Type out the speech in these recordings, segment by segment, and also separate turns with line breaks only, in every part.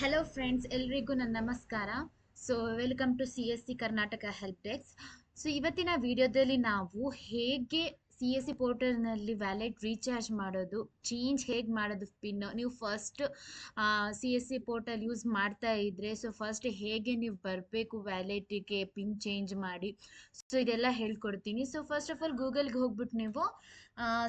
Hello friends ಎಲ್ರಿಗೂ ನನ್ನ ನಮಸ್ಕಾರ. So welcome to C S C Karnataka help desk so ಇವತ್ತಿನ ವಿಡಿಯೋದಲ್ಲಿ ನಾವು ಹೇಗೆ ಸಿ ಎಸ್ ಸಿ ಪೋರ್ಟಲ್ನಲ್ಲಿ ವ್ಯಾಲೆಟ್ ರೀಚಾರ್ಜ್ ಮಾಡೋದು ಚೇಂಜ್ ಹೇಗೆ ಮಾಡೋದು ಪಿನ್ ನೀವು first C S C portal use ಮಾಡ್ತಾ ಇದ್ದರೆ ಸೊ ಫಸ್ಟ್ ಹೇಗೆ ನೀವು ಬರಬೇಕು ವ್ಯಾಲೆಟಿಗೆ ಪಿನ್ ಚೇಂಜ್ ಮಾಡಿ. ಸೊ ಇದೆಲ್ಲ ಹೇಳ್ಕೊಡ್ತೀನಿ. ಸೊ ಫಸ್ಟ್ ಆಫ್ ಆಲ್ ಗೂಗಲ್ಗೆ ಹೋಗ್ಬಿಟ್ಟು ನೀವು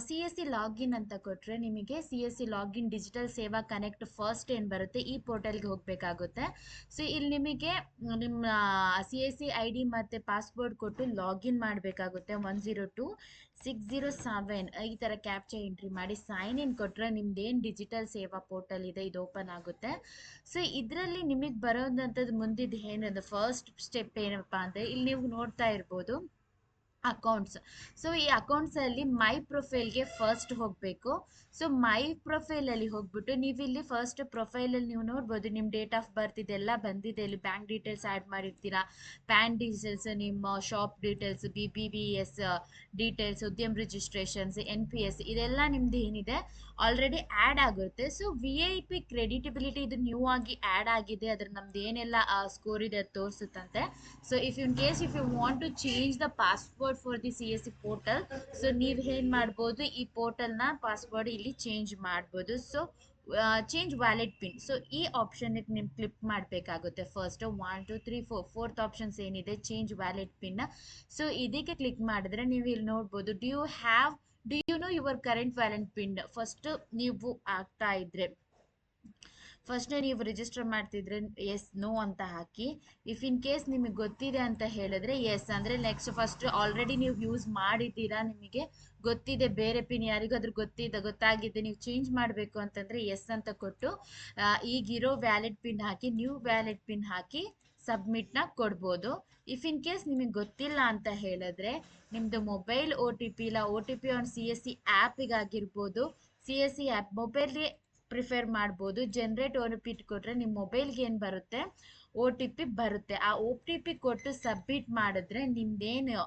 ಸಿ ಎಸ್ ಸಿ ಲಾಗಿನ್ ಅಂತ ಕೊಟ್ಟರೆ ನಿಮಗೆ C S C login digital Seva connect first ಏನು ಬರುತ್ತೆ ಈ ಪೋರ್ಟಲ್ಗೆ ಹೋಗಬೇಕಾಗುತ್ತೆ. ಸೊ ಇಲ್ಲಿ ನಿಮಗೆ ನಿಮ್ಮ C S C I D ಮತ್ತು ಪಾಸ್ವರ್ಡ್ ಕೊಟ್ಟು ಲಾಗಿನ್ ಮಾಡಬೇಕಾಗುತ್ತೆ one zero two six zero seven ಈ ಥರ ಕ್ಯಾಪ್ಚರ್ ಎಂಟ್ರಿ ಮಾಡಿ ಸೈನ್ ಇನ್ ಕೊಟ್ಟರೆ ನಿಮ್ದೇನು ಡಿಜಿಟಲ್ ಸೇವಾ ಪೋರ್ಟಲ್ ಇದೆ ಇದು ಓಪನ್ ಆಗುತ್ತೆ. ಸೊ ಇದರಲ್ಲಿ ನಿಮಗೆ ಬರೋದಂಥದ್ದು ಮುಂದಿದ್ದು ಏನದು ಫಸ್ಟ್ ಸ್ಟೆಪ್ ಏನಪ್ಪ ಅಂದರೆ ಇಲ್ಲಿ ನೀವು ನೋಡ್ತಾ ಇರ್ಬೋದು. ಅಕೌಂಟ್ಸ್ ಸೊ ಈ ಅಕೌಂಟ್ಸಲ್ಲಿ ಮೈ ಪ್ರೊಫೈಲ್ಗೆ ಫಸ್ಟ್ ಹೋಗಬೇಕು. ಸೊ ಮೈ ಪ್ರೊಫೈಲಲ್ಲಿ ಹೋಗ್ಬಿಟ್ಟು ನೀವಿಲ್ಲಿ ಫಸ್ಟ್ ಪ್ರೊಫೈಲಲ್ಲಿ ನೀವು ನೋಡ್ಬೋದು ನಿಮ್ಮ ಡೇಟ್ ಆಫ್ ಬರ್ತ್ ಇದೆಲ್ಲ ಬಂದಿದೆ. ಇಲ್ಲಿ ಬ್ಯಾಂಕ್ ಡೀಟೇಲ್ಸ್ ಆ್ಯಡ್ ಮಾಡಿರ್ತೀರಾ? ಪ್ಯಾನ್ ಡೀಟೇಲ್ಸ್ ನಿಮ್ಮ shop details B B B S details Udyam registrations N P S ಇದೆಲ್ಲ ನಿಮ್ದು ಏನಿದೆ? ಆಲ್ರೆಡಿ ಆ್ಯಡ್ ಆಗುತ್ತೆ. So V I P creditability ಇದು ನ್ಯೂ ಆಗಿ ಆ್ಯಡ್ ಆಗಿದೆ. ಅದ್ರ ನಮ್ದು ಏನೆಲ್ಲ ಸ್ಕೋರ್ ಇದೆ ಅದು ತೋರಿಸುತ್ತಂತೆ. So if in case if you want to change the password for the C S C portal so ನೀವು ಏನು ಮಾಡ್ಬೋದು, ಈ ಪೋರ್ಟಲ್ನ ಪಾಸ್ವರ್ಡ್ ಇಲ್ಲಿ ಚೇಂಜ್ ಮಾಡ್ಬೋದು. So change valid pin so ಈ ಆಪ್ಷನ್ಗೆ ನೀವು ಕ್ಲಿಕ್ ಮಾಡಬೇಕಾಗುತ್ತೆ. First one two three four fourth options ಏನಿದೆ ಚೇಂಜ್ ವ್ಯಾಲಿಡ್ ಪಿನ್ ಸೊ ಇದಕ್ಕೆ ಕ್ಲಿಕ್ ಮಾಡಿದ್ರೆ ನೀವು ಇಲ್ಲಿ ನೋಡ್ಬೋದು do you have do you know your current wallet pin first ನೀವು ಆಗ್ತಾ ಇದ್ರೆ. ಫಸ್ಟ್ ನೀವು ರಿಜಿಸ್ಟರ್ ಮಾಡ್ತಿದ್ರೆ ಎಸ್ ನೋ ಅಂತ ಹಾಕಿ ಇಫ್ ಇನ್ ಕೇಸ್ ನಿಮಗೆ ಗೊತ್ತಿದೆ ಅಂತ ಹೇಳಿದ್ರೆ ಎಸ್ ಅಂದರೆ ನೆಕ್ಸ್ಟ್ ಫಸ್ಟ್ ಆಲ್ರೆಡಿ ನೀವು ಯೂಸ್ ಮಾಡಿದ್ದೀರಾ ನಿಮಗೆ ಗೊತ್ತಿದೆ, ಬೇರೆ ಪಿನ್ ಯಾರಿಗಾದ್ರೂ ಗೊತ್ತಿದೆ, ಗೊತ್ತಾಗಿದೆ, ನೀವು ಚೇಂಜ್ ಮಾಡಬೇಕು ಅಂತಂದರೆ ಎಸ್ ಅಂತ ಕೊಟ್ಟು ಈಗಿರೋ ವ್ಯಾಲಿಡ್ ಪಿನ್ ಹಾಕಿ ನ್ಯೂ ವ್ಯಾಲಿಡ್ ಪಿನ್ ಹಾಕಿ ಸಬ್ಮಿಟ್ನ ಕೊಡ್ಬೋದು. ಇಫ್ ಇನ್ ಕೇಸ್ ನಿಮಗೆ ಗೊತ್ತಿಲ್ಲ ಅಂತ ಹೇಳಿದ್ರೆ ನಿಮ್ಮದು ಮೊಬೈಲ್ ಒ ಟಿ ಪಿ ಇಲ್ಲ O T P on C S C ಆ್ಯಪಿಗಾಗಿರ್ಬೋದು C S C app ಮೊಬೈಲ್ಗೆ ಪ್ರಿಫೇರ್ ಮಾಡ್ಬೋದು. ಜನ್ರೇಟ್ ಓ ಟಿ ಪಿ ಕೊಟ್ಟರೆ ನಿಮ್ಮ ಮೊಬೈಲ್ಗೆ ಏನು ಬರುತ್ತೆ? ಓ ಟಿ ಪಿ ಬರುತ್ತೆ. ಆ ಓ ಟಿ ಪಿ ಕೊಟ್ಟು ಸಬ್ಮಿಟ್ ಮಾಡಿದ್ರೆ ನಿಮ್ದೇನು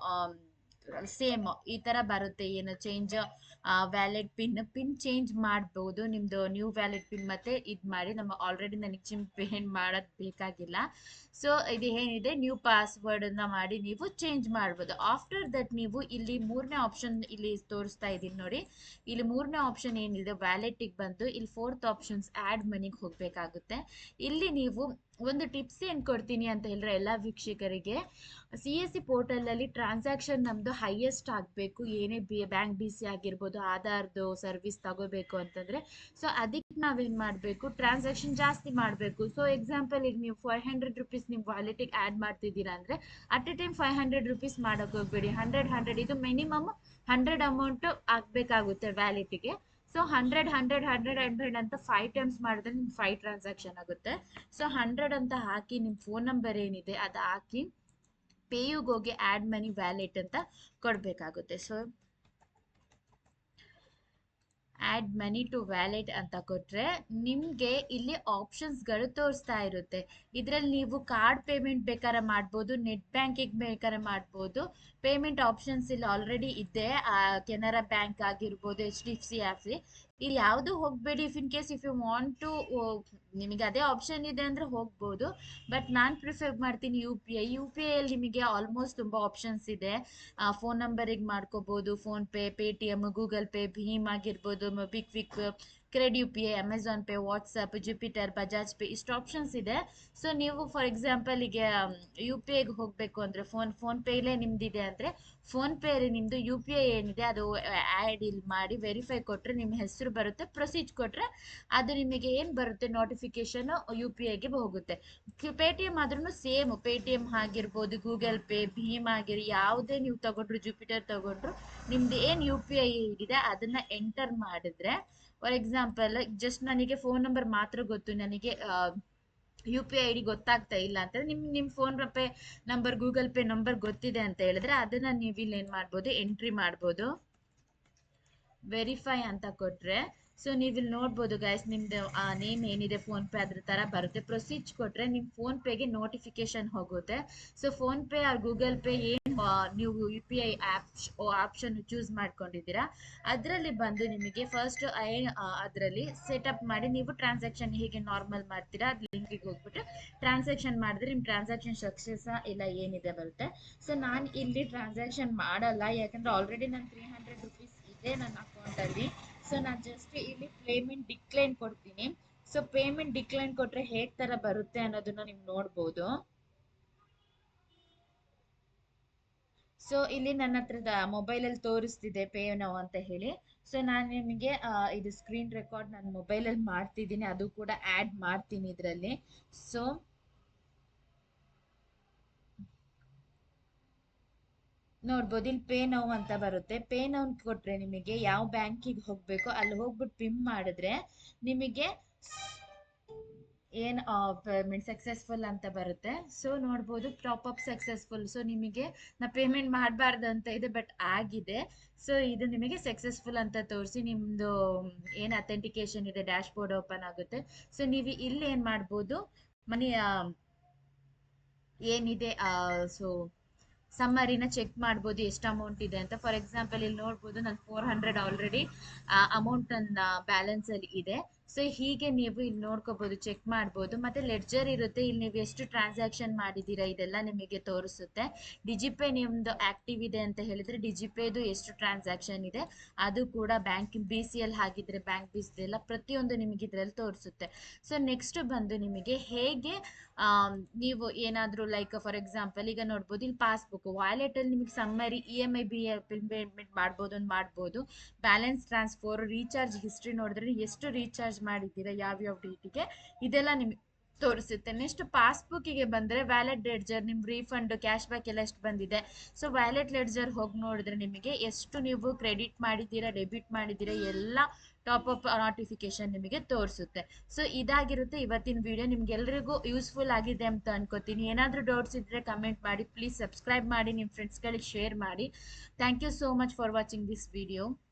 ಸೇಮ್ ಈ ಥರ ಬರುತ್ತೆ. ಏನು change wallet pin pin change ಮಾಡ್ಬೋದು. ನಿಮ್ಮದು ನ್ಯೂ ವ್ಯಾಲೆಟ್ ಪಿನ್ ಮತ್ತೆ ಇದು ಮಾಡಿ. ನಮ್ಮ ಆಲ್ರೆಡಿ ನನಗೆ ಚಿಮ್ ಪೇನ್ ಮಾಡೋದು ಬೇಕಾಗಿಲ್ಲ. ಸೊ ಇದು ಏನಿದೆ? ನ್ಯೂ ಪಾಸ್ವರ್ಡನ್ನು ಮಾಡಿ ನೀವು ಚೇಂಜ್ ಮಾಡ್ಬೋದು. ಆಫ್ಟರ್ ದಟ್ ನೀವು ಇಲ್ಲಿ ಮೂರನೇ ಆಪ್ಷನ್ ಇಲ್ಲಿ ತೋರಿಸ್ತಾ ಇದ್ದೀನಿ ನೋಡಿ. ಇಲ್ಲಿ ಮೂರನೇ ಆಪ್ಷನ್ ಏನಿದೆ? ವ್ಯಾಲೆಟಿಗೆ ಬಂದು ಇಲ್ಲಿ ಫೋರ್ತ್ ಆಪ್ಷನ್ಸ್ ಆ್ಯಡ್ ಮನಿಗೆ ಹೋಗಬೇಕಾಗುತ್ತೆ. ಇಲ್ಲಿ ನೀವು ಒಂದು ಟಿಪ್ಸ್ ಏನು ಕೊಡ್ತೀನಿ ಅಂತ ಹೇಳಿದ್ರೆ ಎಲ್ಲ ವೀಕ್ಷಕರಿಗೆ ಸಿ ಎಸ್ ಸಿ ಪೋರ್ಟಲಲ್ಲಿ ಟ್ರಾನ್ಸಾಕ್ಷನ್ ನಮ್ಮದು ಹೈಯೆಸ್ಟ್ ಆಗಬೇಕು. ಏನೇ ಬಿ ಬ್ಯಾಂಕ್ ಬಿ ಸಿ ಆಗಿರ್ಬೋದು, ಆಧಾರ್ದು ಸರ್ವಿಸ್ ತಗೋಬೇಕು ಅಂತಂದರೆ. ಸೊ ಅದಕ್ಕೆ ನಾವೇನು ಮಾಡಬೇಕು? ಟ್ರಾನ್ಸಾಕ್ಷನ್ ಜಾಸ್ತಿ ಮಾಡಬೇಕು. ಸೊ ಎಕ್ಸಾಂಪಲ್ ಈಗ ನೀವು ಫೈವ್ ಹಂಡ್ರೆಡ್ ರುಪೀಸ್ ನಿಮ್ಮ ವಾಲೆಟಿಗೆ ಆ್ಯಡ್ ಮಾಡ್ತಿದ್ದೀರಾ ಅಂದರೆ at a time five hundred rupees ಮಾಡೋಕ್ಕೆ ಹೋಗ್ಬೇಡಿ. ಹಂಡ್ರೆಡ್ ಹಂಡ್ರೆಡ್ ಇದು ಮಿನಿಮಮ್ ಹಂಡ್ರೆಡ್ ಅಮೌಂಟು ಆಗಬೇಕಾಗುತ್ತೆ ವ್ಯಾಲೆಟಿಗೆ so hundred hundred hundred hundred ಅಂತ ಫೈವ್ ಟೈಮ್ಸ್ ಮಾಡಿದ್ರೆ ನಿಮ್ಮ ಫೈವ್ ಟ್ರಾನ್ಸಾಕ್ಷನ್ ಆಗುತ್ತೆ. ಸೊ ಹಂಡ್ರೆಡ್ ಅಂತ ಹಾಕಿ ನಿಮ್ಮ ಫೋನ್ ನಂಬರ್ ಏನಿದೆ ಅದು ಹಾಕಿ ಪೇಯುಗೆ ಹೋಗಿ ಆ್ಯಡ್ ಮನಿ ವ್ಯಾಲೆಟ್ ಅಂತ ಕೊಡಬೇಕಾಗುತ್ತೆ. So add money to wallet ಅಂತ ಕೊಟ್ಟರೆ ನಿಮಗೆ ಇಲ್ಲಿ ಆಪ್ಷನ್ಸ್ಗಳು ತೋರಿಸ್ತಾ ಇರುತ್ತೆ. ಇದರಲ್ಲಿ ನೀವು ಕಾರ್ಡ್ ಪೇಮೆಂಟ್ ಬೇಕಾದ್ರೆ ಮಾಡ್ಬೋದು ನೆಟ್ ಬ್ಯಾಂಕಿಂಗ್ ಬೇಕಾದ್ರೆ ಮಾಡ್ಬೋದು. ಪೇಮೆಂಟ್ ಆಪ್ಷನ್ಸ್ ಇಲ್ಲಿ ಆಲ್ರೆಡಿ ಇದೆ. ಕೆನರಾ ಬ್ಯಾಂಕ್ ಆಗಿರ್ಬೋದು H D F C app ಇಲ್ಲಿ ಯಾವುದು ಹೋಗಬೇಡಿ if in case if you want to ನಿಮಗೆ ಅದೇ ಆಪ್ಷನ್ ಇದೆ ಅಂದರೆ ಹೋಗ್ಬೋದು. ಬಟ್ ನಾನು ಪ್ರಿಫರ್ ಮಾಡ್ತೀನಿ U P I U P ಐಯಲ್ಲಿ ನಿಮಗೆ ಆಲ್ಮೋಸ್ಟ್ ತುಂಬ ಆಪ್ಷನ್ಸ್ ಇದೆ. ಫೋನ್ ನಂಬರಿಗೆ ಮಾಡ್ಕೋಬೋದು PhonePe Paytm Google Pay ಭೀಮ್ ಆಗಿರ್ಬೋದು ಬಿಗ್ wick CRED U P Amazon Pay WhatsApp Jupiter Bajaj Pay ಇಷ್ಟು ಆಪ್ಷನ್ಸ್ ಇದೆ. ಸೊ ನೀವು ಫಾರ್ ಎಕ್ಸಾಂಪಲ್ ಈಗ ಯು ಪಿ ಐಗೆ ಹೋಗಬೇಕು ಅಂದರೆ ಫೋನ್ ಫೋನ್ಪೇಲೇ ನಿಮ್ಮದಿದೆ ಅಂದರೆ ಫೋನ್ಪೇಲಿ ನಿಮ್ಮದು ಯು ಪಿ ಐ ಏನಿದೆ, ಅದು ಆ್ಯಡ್ ಇಲ್ಲಿ ಮಾಡಿ ವೆರಿಫೈ ಕೊಟ್ಟರೆ ನಿಮ್ಮ ಹೆಸರು ಬರುತ್ತೆ ಪ್ರೊಸೀಜ್ ಕೊಟ್ಟರೆ ಅದು ನಿಮಗೆ ಏನು ಬರುತ್ತೆ ನೋಟಿಫಿಕೇಶನು ಯು ಪಿ ಐಗೆ ಹೋಗುತ್ತೆ. ಪೇ ಟಿ ಎಂ ಆದ್ರೂ ಸೇಮ್ ಪೇ ಟಿ ಎಂ ಆಗಿರ್ಬೋದು ಗೂಗಲ್ ಪೇ ಭೀಮ್ ಆಗಿರ್ ಯಾವುದೇ ನೀವು ತಗೊಂಡ್ರು ಜುಪಿಟರ್ ತಗೊಂಡ್ರು, ನಿಮ್ದು ಏನು ಯು ಪಿ ಐ ಇದೆ, ಅದನ್ನು ಎಂಟರ್ ಮಾಡಿದ್ರೆ ಫಾರ್ ಎಕ್ಸಾಂಪಲ್ ಜಸ್ಟ್ ನನಗೆ ಫೋನ್ ನಂಬರ್ ಮಾತ್ರ ಗೊತ್ತು. ನನಗೆ ಯು ಪಿ ಐ ಡಿ ಗೊತ್ತಾಗ್ತಾ ಇಲ್ಲ ಅಂತಂದ್ರೆ ನಿಮ್ ನಿಮ್ಮ PhonePe number Google Pay number ಗೊತ್ತಿದೆ ಅಂತ ಹೇಳಿದ್ರೆ ಅದನ್ನ ನೀವು ಇಲ್ಲಿ ಏನು ಮಾಡ್ಬೋದು ಎಂಟ್ರಿ ಮಾಡ್ಬೋದು. ವೆರಿಫೈ ಅಂತ ಕೊಟ್ಟರೆ ಸೊ ನೀವು ಇಲ್ಲಿ ನೋಡ್ಬೋದು ಗೈಸ್ ನಿಮ್ದು, ಆ ನೇಮ್ ಏನಿದೆ ಫೋನ್ ಪೇ ಅದ್ರ ತರ ಬರುತ್ತೆ. ಪ್ರೊಸೀಜ್ ಕೊಟ್ರೆ ನಿಮ್ ಫೋನ್ ಪೇಗೆ ನೋಟಿಫಿಕೇಶನ್ ಹೋಗುತ್ತೆ. So PhonePe or Google Pay ನೀವು U P I option choose ಮಾಡ್ಕೊಂಡಿದ್ದೀರಾ? ಅದರಲ್ಲಿ ಬಂದು ನಿಮಗೆ ಫಸ್ಟ್ ಐ ಅದರಲ್ಲಿ ಸೆಟಪ್ ಮಾಡಿ ನೀವು ಟ್ರಾನ್ಸಾಕ್ಷನ್ ಹೇಗೆ ನಾರ್ಮಲ್ ಮಾಡ್ತೀರಾ, ಅದು ಲಿಂಕಿಗೆ ಹೋಗ್ಬಿಟ್ಟು ಟ್ರಾನ್ಸಾಕ್ಷನ್ ಮಾಡಿದ್ರೆ ನಿಮ್ಮ ಟ್ರಾನ್ಸಾಕ್ಷನ್ ಸಕ್ಸಸ್ ಇಲ್ಲ ಏನಿದೆ ಬರುತ್ತೆ. ಸೊ ನಾನು ಇಲ್ಲಿ ಟ್ರಾನ್ಸಾಕ್ಷನ್ ಮಾಡಲ್ಲ, ಯಾಕಂದ್ರೆ ಆಲ್ರೆಡಿ ನಾನು ತ್ರೀ ಹಂಡ್ರೆಡ್ ರುಪೀಸ್ ಇದೆ ನನ್ನ ಅಕೌಂಟಲ್ಲಿ ಸೊ ನಾನು ಜಸ್ಟ್ ಇಲ್ಲಿ ಪೇಮೆಂಟ್ ಡಿಕ್ಲೈನ್ ಕೊಡ್ತೀನಿ. ಸೊ ಪೇಮೆಂಟ್ ಡಿಕ್ಲೈನ್ ಕೊಟ್ರೆ ಹೇಗ್ ತರ ಬರುತ್ತೆ ಅನ್ನೋದನ್ನ ನೀವು ನೋಡ್ಬೋದು. ಸೊ ಇಲ್ಲಿ ನನ್ನ ಹತ್ರದ ಮೊಬೈಲಲ್ಲಿ ತೋರಿಸ್ತಿದೆ ಪೇ ನಾವು ಅಂತ ಹೇಳಿ. ಸೊ ನಾನು ನಿಮಗೆ ಇದು ಸ್ಕ್ರೀನ್ ರೆಕಾರ್ಡ್ ನನ್ನ ಮೊಬೈಲಲ್ಲಿ ಮಾಡ್ತಿದ್ದೀನಿ. ಅದು ಕೂಡ ಆ್ಯಡ್ ಮಾಡ್ತೀನಿ ಇದರಲ್ಲಿ. ಸೊ ನೋಡ್ಬೋದು, ಇಲ್ಲಿ ಪೇ ನೋವು ಅಂತ ಬರುತ್ತೆ. ಪೇ ನೋವು ಕೊಟ್ರೆ ನಿಮಗೆ ಯಾವ ಬ್ಯಾಂಕಿಗೆ ಹೋಗ್ಬೇಕು, ಅಲ್ಲಿ ಹೋಗ್ಬಿಟ್ಟು ಪಿಮ್ ಮಾಡಿದ್ರೆ ನಿಮಗೆ ಏನ್ ಪೇಮೆಂಟ್ ಸಕ್ಸಸ್ಫುಲ್ ಅಂತ ಬರುತ್ತೆ. ಸೊ ನೋಡ್ಬೋದು ಟಾಪ್ ಅಪ್ ಸಕ್ಸಸ್ಫುಲ್ ಸೊ ನಿಮಗೆ, ನಾ ಪೇಮೆಂಟ್ ಮಾಡಬಾರ್ದು ಅಂತ ಇದೆ ಬಟ್ ಆಗಿದೆ. ಸೊ ಇದು ನಿಮಗೆ ಸಕ್ಸಸ್ಫುಲ್ ಅಂತ ತೋರಿಸಿ ನಿಮ್ಮದು ಏನು ಅಥೆಂಟಿಕೇಶನ್ ಇದೆ ಡ್ಯಾಶ್ ಬೋರ್ಡ್ ಓಪನ್ ಆಗುತ್ತೆ. ಸೊ ನೀವು ಇಲ್ಲಿ ಏನು ಮಾಡ್ಬೋದು, ಮನಿ ಏನಿದೆ ಸೊ ಸಮ್ಮರಿನ ಚೆಕ್ ಮಾಡ್ಬೋದು, ಎಷ್ಟು ಅಮೌಂಟ್ ಇದೆ ಅಂತ. ಫಾರ್ ಎಕ್ಸಾಂಪಲ್ ಇಲ್ಲಿ ನೋಡ್ಬೋದು, ನಾನು ಫೋರ್ ಹಂಡ್ರೆಡ್ ಆಲ್ರೆಡಿ ಅಮೌಂಟ್ ನನ್ನ ಬ್ಯಾಲೆನ್ಸ್ ಅಲ್ಲಿ ಇದೆ. ಸೊ ಹೀಗೆ ನೀವು ಇಲ್ಲಿ ನೋಡ್ಕೋಬಹುದು ಚೆಕ್ ಮಾಡ್ಬೋದು. ಮತ್ತೆ ಲೆಡ್ಜರ್ ಇರುತ್ತೆ. ಇಲ್ಲಿ ನೀವು ಎಷ್ಟು ಟ್ರಾನ್ಸಾಕ್ಷನ್ ಮಾಡಿದ್ದೀರಾ ಇದೆಲ್ಲ ನಿಮಗೆ ತೋರಿಸುತ್ತೆ. ಡಿಜಿಪೇ ನಿಮ್ದು ಆಕ್ಟಿವ್ ಇದೆ ಅಂತ ಹೇಳಿದ್ರೆ ಡಿಜಿಪೇದು ಎಷ್ಟು ಟ್ರಾನ್ಸಾಕ್ಷನ್ ಇದೆ, ಅದು ಕೂಡ ಬ್ಯಾಂಕ್ ಬಿ ಸಿ ಎಲ್ ಹಾಗಿದ್ರೆ ಬ್ಯಾಂಕ್ ಬೀಸ್ ಎಲ್ಲ ಪ್ರತಿಯೊಂದು ನಿಮಗೆ ಇದರಲ್ಲಿ ತೋರಿಸುತ್ತೆ. ಸೊ ನೆಕ್ಸ್ಟ್ ಬಂದು ನಿಮಗೆ ಹೇಗೆ ನೀವು ಏನಾದರೂ ಲೈಕ್ ಫಾರ್ ಎಕ್ಸಾಂಪಲ್ ಈಗ ನೋಡ್ಬೋದು, ಇಲ್ಲಿ ಪಾಸ್ಬುಕ್ ವಾಲೆಟಲ್ಲಿ ನಿಮಗೆ summary E M I B payment ಮಾಡ್ಬೋದು ಅಂತ ಮಾಡ್ಬೋದು. ಬ್ಯಾಲೆನ್ಸ್ ಟ್ರಾನ್ಸ್ಫರ್ ರೀಚಾರ್ಜ್ ಹಿಸ್ಟ್ರಿ ನೋಡಿದ್ರೆ ಎಷ್ಟು ರೀಚಾರ್ಜ್ ಮಾಡಿದ್ದೀರಾ ಯಾವ್ಯಾವ ಡೇಟಿಗೆ ಇದೆಲ್ಲ ನಿಮಗೆ ತೋರಿಸುತ್ತೆ. ನೆಕ್ಸ್ಟ್ ಪಾಸ್ಬುಕ್ಕಿಗೆ ಬಂದರೆ ವ್ಯಾಲೆಟ್ ಲೆಡ್ಜರ್ ನಿಮ್ಮ ರೀಫಂಡ್ ಕ್ಯಾಶ್ ಬ್ಯಾಕ್ ಎಲ್ಲ ಎಷ್ಟು ಬಂದಿದೆ. ಸೊ ವ್ಯಾಲೆಟ್ ಲೆಡ್ಜರ್ ಹೋಗಿ ನೋಡಿದ್ರೆ ನಿಮಗೆ ಎಷ್ಟು ನೀವು ಕ್ರೆಡಿಟ್ ಮಾಡಿದ್ದೀರಾ ಡೆಬಿಟ್ ಮಾಡಿದ್ದೀರಾ, ಎಲ್ಲ ಟಾಪ್ ಅಪ್ ನೋಟಿಫಿಕೇಶನ್ ನಿಮಗೆ ತೋರಿಸುತ್ತೆ. ಸೊ, ಇದಾಗಿರುತ್ತೆ ಇವತ್ತಿನ ವಿಡಿಯೋ. ನಿಮ್ಗೆಲ್ರಿಗೂ ಯೂಸ್ಫುಲ್ ಆಗಿದೆ ಅಂತ ಅನ್ಕೋತೀನಿ. ಏನಾದರೂ ಡೌಟ್ಸ್ ಇದ್ರೆ ಕಮೆಂಟ್ ಮಾಡಿ. ಪ್ಲೀಸ್ ಸಬ್ಸ್ಕ್ರೈಬ್ ಮಾಡಿ ನಿಮ್ಮ ಫ್ರೆಂಡ್ಸ್ಗಳಿಗೆ ಶೇರ್ ಮಾಡಿ. Thank you so much for watching this video.